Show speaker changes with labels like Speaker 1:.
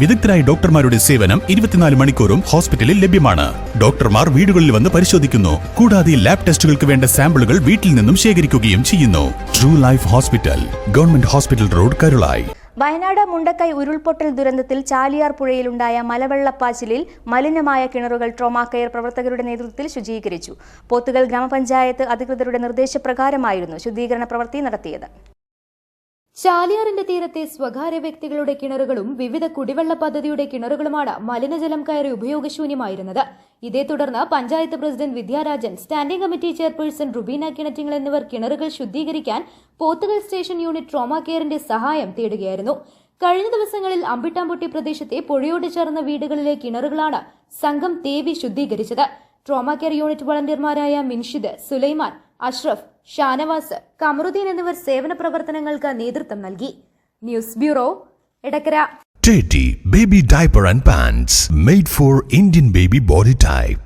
Speaker 1: വിദഗ്ധരായ ഡോക്ടർമാരുടെ സേവനം ഇരുപത്തിനാല് മണിക്കൂറും ഹോസ്പിറ്റലിൽ ലഭ്യമാണ്. ഡോക്ടർമാർ വീടുകളിൽ വന്ന് പരിശോധിക്കുന്നു. കൂടാതെ ലാബ് ടെസ്റ്റുകൾക്ക് വേണ്ട സാമ്പിളുകൾ വീട്ടിൽ നിന്നും ശേഖരിക്കുകയും ചെയ്യുന്നു. True life hospital government hospital road Karulai
Speaker 2: Wayanad Mundakkai ഉരുൾപൊട്ടൽ ദുരന്തത്തിൽ ചാലിയാർ പുഴയിലുണ്ടായ മലവെള്ളപ്പാച്ചിലിൽ മലിനമായ കിണറുകൾ ട്രോമാ കെയർ പ്രവർത്തകരുടെ നേതൃത്വത്തിൽ ശുചീകരിച്ചു. പോത്തുകൾ ഗ്രാമപഞ്ചായത്ത് അധികൃതരുടെ നിർദ്ദേശപ്രകാരമായിരുന്നു ശുദ്ധീകരണ പ്രവൃത്തി നടത്തിയത്.
Speaker 3: ചാലിയാറിന്റെ തീരത്തെ സ്വകാര്യ വ്യക്തികളുടെ കിണറുകളും വിവിധ കുടിവെള്ള പദ്ധതിയുടെ കിണറുകളുമാണ് മലിനജലം കയറി ഉപയോഗശൂന്യമായിരുന്നത്. ഇതേ തുടർന്ന് panchayat president Vidyarajan standing committee chairperson Rubeena Kinattingal എന്നിവർ കിണറുകൾ ശുദ്ധീകരിക്കാൻ പോത്തുകൽ സ്റ്റേഷൻ യൂണിറ്റ് ട്രോമാ കെയറിന്റെ സഹായം തേടുകയായിരുന്നു. കഴിഞ്ഞ ദിവസങ്ങളിൽ അമ്പിട്ടാമ്പൊട്ടി പ്രദേശത്തെ പുഴയോട് ചേർന്ന വീടുകളിലെ കിണറുകളാണ് സംഘം തേവി ശുദ്ധീകരിച്ചത്. ട്രോമാ കെയർ യൂണിറ്റ് വളണ്ടിയർമാരായ മിൻഷിദ് സുലൈമാൻ അഷ്റഫ് ഷാനവാസ് കമറുദ്ദീൻ എന്നിവർ സേവന പ്രവർത്തനങ്ങൾക്ക് നേതൃത്വം നൽകി news bureau Edakkara
Speaker 4: Teddy Baby Diaper and Pants made for Indian baby body type.